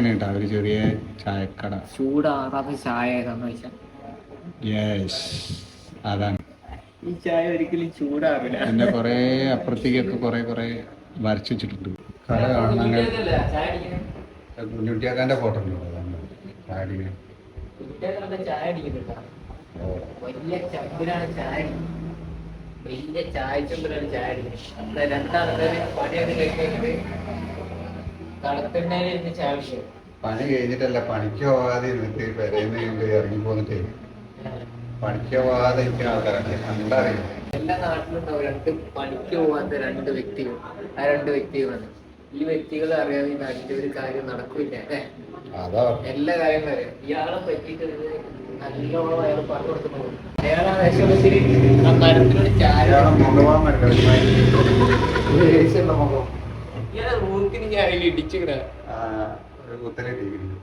ചായയാണ് കേട്ടോ ഒരു ചെറിയ ചായക്കട. ചൂടാറാത്ത ചായ ഏതാന്ന് വെച്ചാൽ യെസ് അതാണ്. ഈ ചായ ഒരിക്കലും ചൂടാവില്ല. പിന്നെ കൊറേ അപ്പുറത്തേക്കൊക്കെ കൊറേ കൊറേ വരച്ചു വെച്ചിട്ടുണ്ട്. കട കാണണമെങ്കിൽ കുഞ്ഞുട്ടിയാക്കാന്റെ ഫോട്ടോ ഉണ്ടോ അതാണ് ചായ അടിക്കുന്നുണ്ടോ? വലിയ ചമ്പിലാണ് ചായ. വലിയ ചായ ചമ്പിലാണ് ചായ അടിക്കുന്നത് രണ്ടാൾക്കാര് പണിയൊക്കെ കഴിഞ്ഞിട്ട് പണി കഴിഞ്ഞിട്ടല്ല പണിക്ക് പോകാതെ ഇരുന്നിട്ട് പെരേന്ന് ഇറങ്ങി പോന്നിട്ടേ. പണിക്ക് പോകാതെ ഇരിക്കുന്ന ആൾക്കാരുണ്ട് കണ്ടറിയാം എല്ലാ നാട്ടിലുണ്ടാവും രണ്ട് പണിക്ക് പോവാത്ത രണ്ട് വ്യക്തികൾ. ആ രണ്ട് വ്യക്തികളാണ്. ഈ വ്യക്തികൾ അറിയാതെ ഈ നാട്ടിൽ ഒരു കാര്യം നടക്കില്ല അല്ലേ? അതാ. എല്ലാ കാര്യങ്ങളും അറിയാം. ഇയാളെ പറ്റിയിട്ട് ഇത് നല്ലോണം അയാൾ പറഞ്ഞു കൊടുക്കുന്നു അയാൾ ആ വിഷമത്തിൽ ആ മരത്തിനോട് ചായ ഇയാളെ റൂത്തിന് ഞാൻ ഇടിച്ചിങ്ങനെ. ഒരു കുത്തലിട്ടിരിക്കുന്നു